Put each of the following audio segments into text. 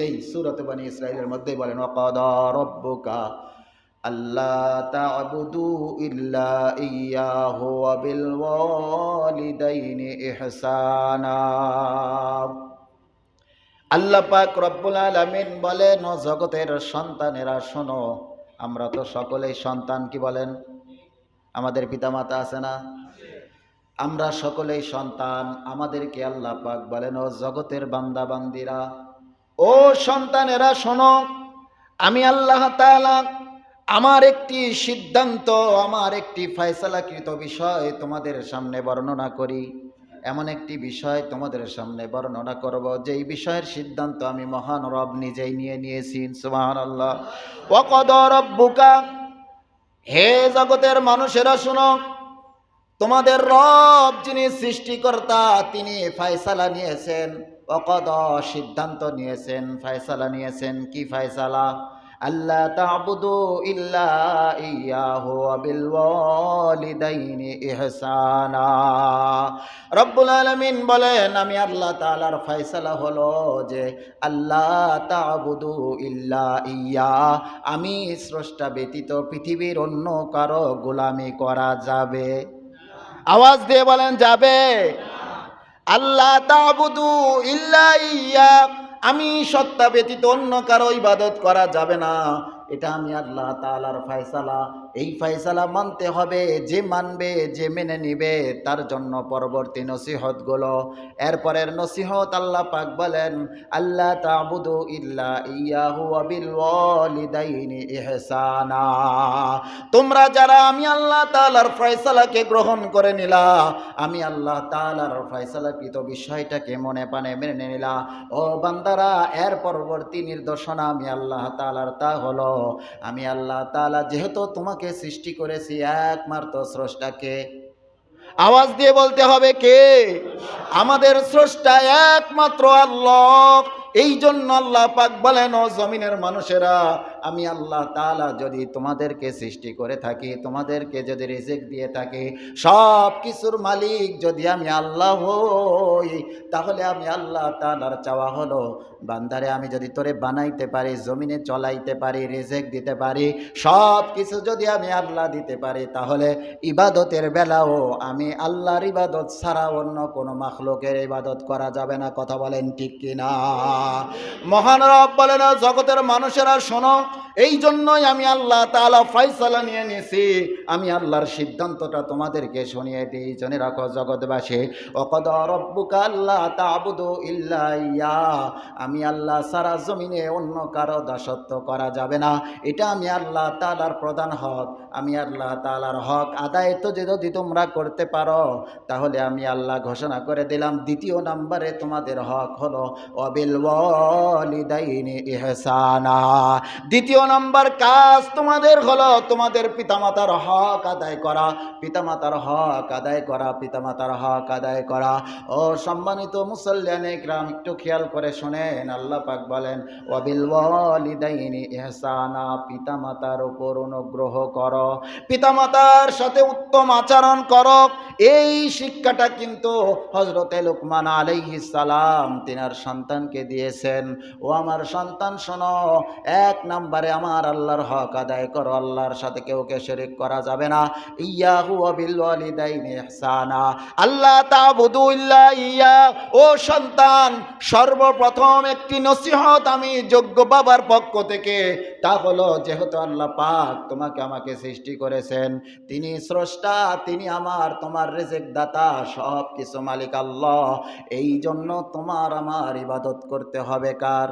মধ্যেই, সুরত বানী ইসরায়েলের মধ্যেই বলেন অকদা রব্বুকা আল্লাহ ইল্লা ওয়ালিদাইনি আল্লাহ পাক রব্বুল বলেন, ও জগতের সন্তানেরা, শোনো, আমরা তো সকলেই সন্তান, কি বলেন? আমাদের পিতামাতা আছে না? আমরা সকলেই সন্তান, আমাদেরকে আল্লাহ পাক বলেন, ও জগতের বান্দা বান্দিরা ও সন্তানেরা, শোনো, আমি আল্লাহ তাআলা আমার একটি সিদ্ধান্ত, আমার একটি ফয়সালাকৃত বিষয় তোমাদের সামনে বর্ণনা করি। এমন একটি বিষয় তোমাদের সামনে বর্ণনা করব, যেই বিষয়ের সিদ্ধান্ত আমি মহান রব নিজেই নিয়ে নিয়েছি সুবহান আল্লাহ ওয়াকদ রব্বুকা? হে জগতের মানুষেরা, শুনো তোমাদের রব যিনি সৃষ্টিকর্তা, তিনি ফায়সালা নিয়েছেন। অকদ সিদ্ধান্ত নিয়েছেন, ফায়সালা নিয়েছেন। কি ফায়সালা? আল্লাহ তাবুদু ইল্লা ইয়াহু বিল ওয়ালিদাইনি ইহসানা। রব্বুল আলামিন বলেন, আমি আল্লাহ তাআলার ফয়সালা হলো যে আল্লাহ তাবুদু ইল্লা ইয়া, আমি স্রষ্টা ব্যতীত পৃথিবীর অন্য কারও গোলামি করা যাবে। আওয়াজ দিয়ে বলেন, যাবে। আল্লাহ ইল্লা ইয়া আমি সত্তা ব্যতীত অন্য কারও ইবাদত করা যাবে না। এটা আমি আল্লাহ তালার ফয়সালা। এই ফয়সালা মানতে হবে, যে মানবে, যে মেনে নিবে, তার জন্য পরবর্তী নসিহতগুলো। এরপরের নসিহত আল্লাহ পাক বলেন আল্লাহ তাবুদু ইল্লা ইয়াহু ওয়া বিল ওয়ালিদাইনি ইহসানা। তোমরা যারা আমি আল্লাহ তাআলার ফয়সালাকে গ্রহণ করে নিলা, আমি আল্লাহ তাআলার ফয়সালাকৃত বিষয়টাকে মনে পানে মেনে নিলা। ও বান্দারা, এর পরবর্তী নির্দেশনা আমি আল্লাহ তাআলার তা হলো, আমি আল্লাহ তাআলা যেহেতু তোমাকে সৃষ্টি করেছি একমাত্র স্রষ্টাকে। আওয়াজ দিয়ে বলতে হবে কে? আমাদের স্রষ্টা একমাত্র আল্লাহ। এই জন্য আল্লাহ পাক বলেন, ও জমিনের মানুষেরা আমি আল্লাহ তালা যদি তোমাদেরকে সৃষ্টি করে থাকি, তোমাদেরকে যদি রিজিক দিয়ে থাকি সব কিছুর মালিক যদি আমি আল্লাহ হই, তাহলে আমি আল্লাহ তাআলার চাওয়া হলো, বান্দারে আমি যদি তোরে বানাইতে পারি, জমিনে চলাইতে পারি, রিজেক দিতে পারি সব কিছু যদি আমি আল্লাহ দিতে পারি, তাহলে ইবাদতের বেলাও আমি আল্লাহর ইবাদত ছাড়া অন্য কোনো মাখলুকের ইবাদত করা যাবে না, কথা বলেন ঠিক কিনা? মহান রব বলেন জগতের মানুষেরা শোনো এই জন্যই আমি আল্লাহ তালা ফয়সালা নিয়ে নিয়েছি আমি আল্লাহর সিদ্ধান্তটা তোমাদেরকে শুনিয়ে দিই, জনে রাখো জগৎবাসী। অকদ রব্বুক আল্লাহ তাবুদু ইল্লা ইয়া আমি আল্লাহ সারা জমিনে অন্য কারও দাসত্ব করা যাবে না। এটা আমি আল্লাহ তালার প্রধান হক। আমি আল্লাহ তালার হক আদায় তো যদি তোমরা করতে পারো, তাহলে আমি আল্লাহ ঘোষণা করে দিলাম, দ্বিতীয় নাম্বারে তোমাদের হক হলো অবিল দ্বিতীয় নাম্বার কাজ তোমাদের হলো তোমাদের পিতামাতার হক আদায় করা, পিতামাতার হক আদায় করা, পিতামাতার হক আদায় করা। ও সম্মানিত মুসল্লিয়ানে গ্রাম একটু খেয়াল করে শোনেন, আল্লাহ পাক বলেন ওয়ালিদাইনি ইহসানা, পিতামাতার উপর অনুগ্রহ করো। পিতামাতার সাথে উত্তম আচরণ করো। এই শিক্ষাটা কিন্তু হজরতে লুকমান সালাম তিনার সন্তানকে দিয়েছেন। ও আমার সন্তান শোনো, এক নম্বরে আমার আল্লাহর হক আদায় করো, আল্লাহর সাথে কেউকে শরিক করা যাবে না। ইয়াহু ইহসানা। আল্লাহ তাবুদু ইল্লা ইয়া। ও সন্তান, সর্বপ্রথম একটি নসিহত আমি যোগ্য বাবার পক্ষ থেকে। তা হলো, যেহেতু আল্লাহ পাক তোমাকে আমাকে সৃষ্টি করেছেন। তিনি স্রষ্টা, তিনি আমার, তোমার রেজেক দাতা সব কিছু মালিক আল্লাহ। এই জন্য তোমার আমার ইবাদত করতে হবে কার?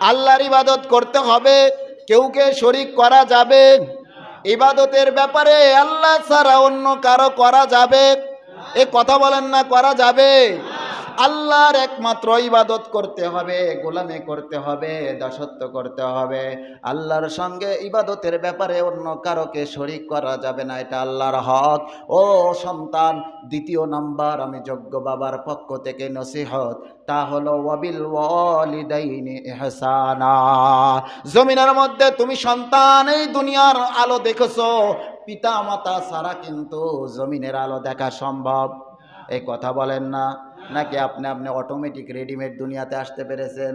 আল্লাহর ইবাদত করতে হবে। কেউকে শরিক করা যাবে? ইবাদতের ব্যাপারে আল্লাহ ছাড়া অন্য কারও করা যাবে? এ কথা বলেন না, করা যাবে? আল্লাহর একমাত্র ইবাদত করতে হবে, গোলামে করতে হবে, দাসত্ব করতে হবে। আল্লাহর সঙ্গে ইবাদতের ব্যাপারে অন্য কারোকে শরিক করা যাবে না, এটা আল্লাহর হক। ও সন্তান, দ্বিতীয় নাম্বার, আমি যোগ্য বাবার পক্ষ থেকে নসিহত, তা হলো ওয়াবিল ওয়ালিদাইনি ইহসানা। জমিনের মধ্যে তুমি সন্তান, এই দুনিয়ার আলো দেখেছ পিতা মাতা ছাড়া কিন্তু জমিনের আলো দেখা সম্ভব। এই কথা বলেন না। নাকি আপনি আপনি অটোমেটিক রেডিমেড দুনিয়াতে আসতে পেরেছেন?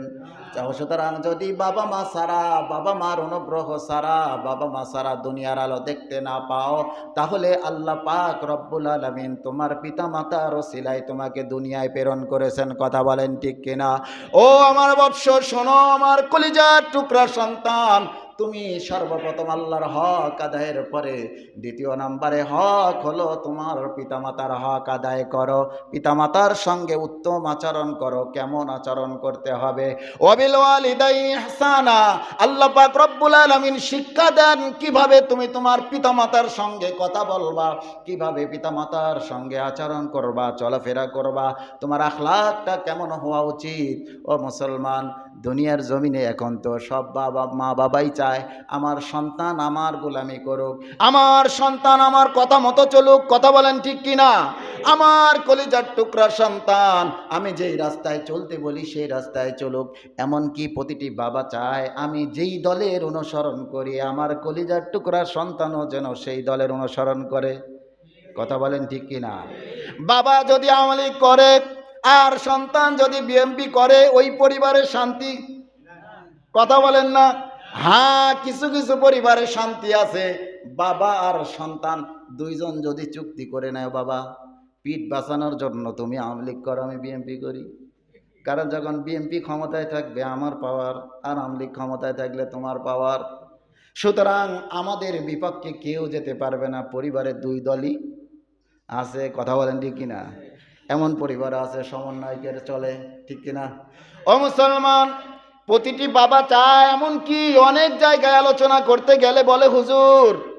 সুতরাং যদি বাবা মা সারা বাবা মার অনুগ্রহ সারা বাবা মা সারা দুনিয়ার আলো দেখতে না পাও, তাহলে আল্লাহ পাক রব্বুল আলমিন তোমার পিতা মাতার সিলাই তোমাকে দুনিয়ায় প্রেরণ করেছেন। কথা বলেন ঠিক কিনা? ও আমার বৎস, শোনো আমার কলিজার টুকরা সন্তান তুমি সর্বপ্রথম আল্লাহর হক আদায়ের পরে দ্বিতীয় নাম্বারে হক হলো তোমার পিতামাতার হক আদায় করো। পিতামাতার সঙ্গে উত্তম আচরণ করো, কেমন আচরণ করতে হবে? ওয়ালিদাই ইহসানা, আল্লাহ পাক রব্বুল আলামিন শিক্ষা দেন কীভাবে তুমি তোমার পিতামাতার সঙ্গে কথা বলবা, কীভাবে পিতামাতার সঙ্গে আচরণ করবা, চলাফেরা করবা, তোমার আখলাকটা কেমন হওয়া উচিত? ও মুসলমান দুনিয়ার জমিনে এখন তো সব বাবা, মা বাবাই চায়, আমার সন্তান আমার গোলামি করুক। আমার সন্তান আমার কথা মতো চলুক, কথা বলেন ঠিক কিনা? আমার কলিজার টুকরা সন্তান, আমি যেই রাস্তায় চলতে বলি সেই রাস্তায় চলুক। এমনকি প্রতিটি বাবা চায়, আমি যেই দলের অনুসরণ করি, আমার কলিজার টুকরা সন্তানও যেন সেই দলের অনুসরণ করে। কথা বলেন ঠিক কিনা? বাবা যদি আমলি করে আর সন্তান যদি বিএমপি করে, ওই পরিবারের শান্তি? কথা বলেন না? হ্যাঁ কিছু কিছু পরিবারে শান্তি আছে। বাবা আর সন্তান, দুইজন যদি চুক্তি করে নেয়, বাবা, পিঠ বাঁচানোর জন্য তুমি আওয়ামী লীগ করো, আমি বিএমপি করি। কারণ যখন বিএমপি ক্ষমতায় থাকবে, আমার পাওয়ার আর আওয়ামী লীগ ক্ষমতায় থাকলে তোমার পাওয়ার সুতরাং আমাদের বিপক্ষে কেউ যেতে পারবে না, পরিবারের দুই দলই আছে, কথা বলেন ঠিক কিনা? এমন পরিবার আছে সমন্বয় সমন্বয়কের চলে, ঠিক কিনা? ও মুসলমান, প্রতিটি বাবা চায় এমনকি অনেক জায়গায় আলোচনা করতে গেলে বলে, হুজুর,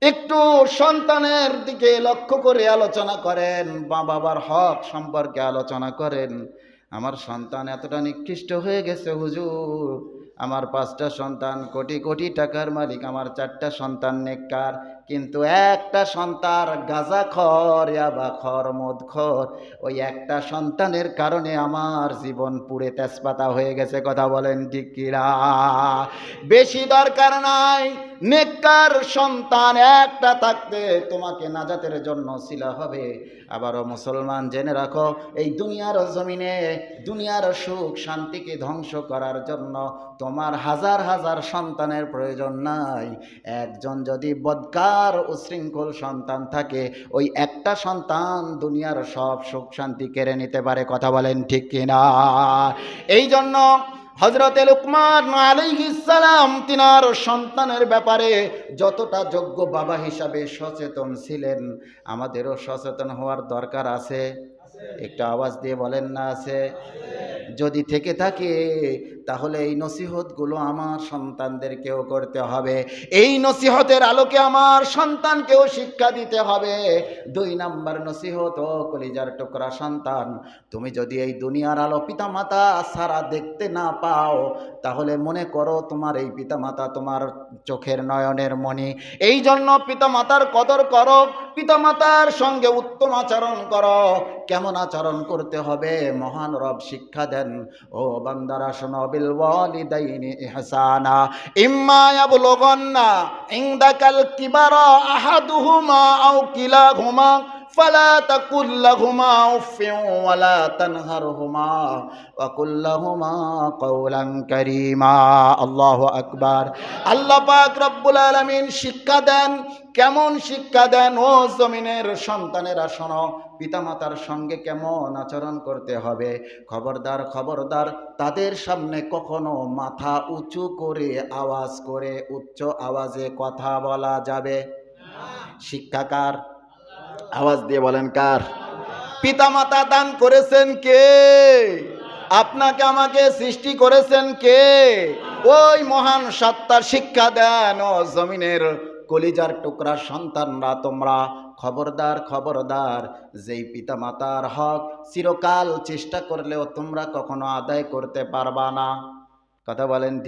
একটু সন্তানের দিকে লক্ষ্য করে আলোচনা করেন, মা বাবার হক সম্পর্কে আলোচনা করেন। আমার সন্তান এতটা নিকৃষ্ট হয়ে গেছে, হুজুর। আমার পাঁচটা সন্তান, কোটি কোটি টাকার মালিক, আমার চারটা সন্তান নেককার। কিন্তু একটা সন্তান গাজা খর বা খর মদ খর ওই একটা সন্তানের কারণে আমার জীবন পুড়ে তেজপাতা হয়ে গেছে, কথা বলেন ঠিক কিরা বেশি দরকার নাই। নেককার সন্তান একটা থাকতে তোমাকে নাজাতের জন্য শিলা হবে। আবারও মুসলমান জেনে রাখো, এই দুনিয়ার জমিনে, দুনিয়ার সুখ শান্তিকে ধ্বংস করার জন্য তোমার হাজার হাজার সন্তানের প্রয়োজন নাই। একজন যদি বদকার উশৃঙ্খল সন্তান থাকে, ওই একটা সন্তান দুনিয়ার সব সুখ শান্তি কেড়ে নিতে পারে, কথা বলেন ঠিক কিনা? এই জন্য হজরতে লুকমান ইসালাম তিনার সন্তানের ব্যাপারে যতটা যোগ্য বাবা হিসাবে সচেতন ছিলেন, আমাদেরও সচেতন হওয়ার দরকার আছে। একটু আওয়াজ দিয়ে বলেন না আছে। যদি থেকে থাকে, তাহলে এই নসিহতগুলো আমার সন্তানদেরকেও করতে হবে। এই নসিহতের আলোকে আমার সন্তানকেও শিক্ষা দিতে হবে। দুই নাম্বার নসিহত ও কলিজার টুকরা সন্তান। তুমি যদি এই দুনিয়ার আলো পিতামাতা সারা দেখতে না পাও, তাহলে মনে করো তোমার এই পিতামাতা তোমার চোখের নয়নের মণি। এই জন্য পিতামাতার কদর করো পিতামাতার সঙ্গে উত্তম আচরণ কর। কেমন আচরণ করতে হবে? মহান রব শিক্ষা দেন। ও বান্দারা, শোনো, বিল ওয়ালিদাইনি ইহসানা। ইম্মা ইয়াবলুগান্না ইনদাকাল কিবারা আহাদুহুমা আও কিলাহুমা। فلا تقل لهما اف ولا تنهرهما وقل لهما قولا كريما الله اكبر আল্লাহ পাক রব্বুল আলামিন শিক্ষা দেন কেমন শিক্ষা দেন ও জমিনের সন্তানেরা শোনো পিতামাতার সঙ্গে কেমন আচরণ করতে হবে খবরদার খবরদার তাদের সামনে কখনো মাথা উঁচু করে আওয়াজ করে উচ্চ আওয়াজে কথা বলা যাবে শিক্ষাকার আওয়াজ দিয়ে বলেন, কার? পিতামাতা দান করেছেন কে? আপনাকে আমাকে সৃষ্টি করেছেন কে? ওই মহান সত্তার শিক্ষা দেন, ও জমিনের কলিজার টুকরা সন্তানরা, তোমরা খবরদার খবরদার। যেই পিতামাতার হক চিরকাল চেষ্টা করলেও তোমরা কখনো আদায় করতে পারবা না। কথা বলেন